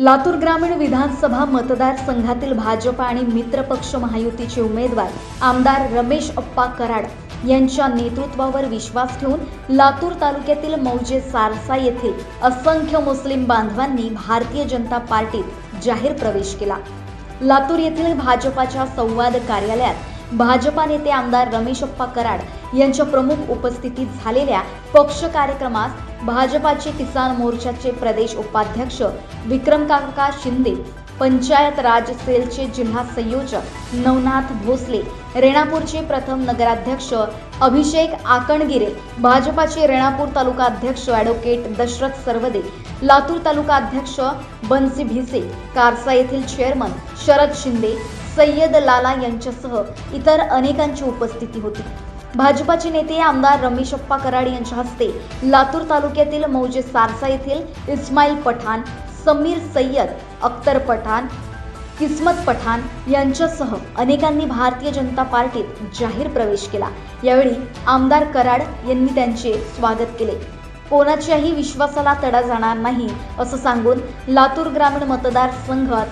लातूर ग्रामीण विधानसभा मतदारसंघातील भाजप आणि मित्रपक्ष महायुतीचे उमेदवार आमदार रमेश अप्पा कराड यांच्या नेतृत्वावर विश्वास ठेवून लातूर तालुक्यातील मौजे सारसा येथील असंख्य मुस्लिम बांधवांनी भारतीय जनता पार्टीत जाहीर प्रवेश केला. लातूर येथील भाजपाच्या संवाद कार्यालयात भाजपा नेते आमदार रमेश अप्पा कराड यांच्या प्रमुख उपस्थितीत झालेल्या पक्ष कार्यक्रमास भाजपाचे किसान मोर्चाचे प्रदेश उपाध्यक्ष विक्रमकाका शिंदे पंचायत राज सेलचे जिल्हा संयोजक नवनाथ भोसले रेणापूरचे प्रथम नगराध्यक्ष अभिषेक आकणगिरे भाजपाचे रेणापूर तालुका अध्यक्ष ॲडव्होकेट दशरथ सरवदे लातूर तालुका अध्यक्ष बन्सी भिसे कारसा येथील चेअरमन शरद शिंदे सय्यद लाला यांच्यासह इतर अनेकांची उपस्थिती होती. भाजपाचे नेते आमदार रमेश अप्पा कराड यांच्या हस्ते लातूर तालुक्यातील मौजे सारसा येथील इस्माईल पठाण समीर सय्यद अख्तर पठाण किस्मत पठाण यांच्यासह अनेकांनी भारतीय जनता पार्टीत जाहीर प्रवेश केला. यावेळी आमदार कराड यांनी त्यांचे स्वागत केले. कोणाच्याही विश्वासाला तडा जाणार नाही असं सांगून लातूर ग्रामीण मतदारसंघात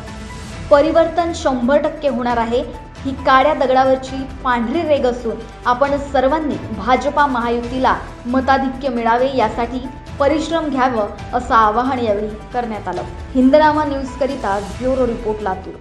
परिवर्तन शंभर टक्के होणार आहे ही काळ्या दगडावरची पांढरी रेग असून आपण सर्वांनी भाजपा महायुतीला मताधिक्य मिळावे यासाठी परिश्रम घ्यावं असं आवाहन यावेळी करण्यात आलं. हिंदनामा न्यूज करिता ब्युरो रिपोर्ट लातूर.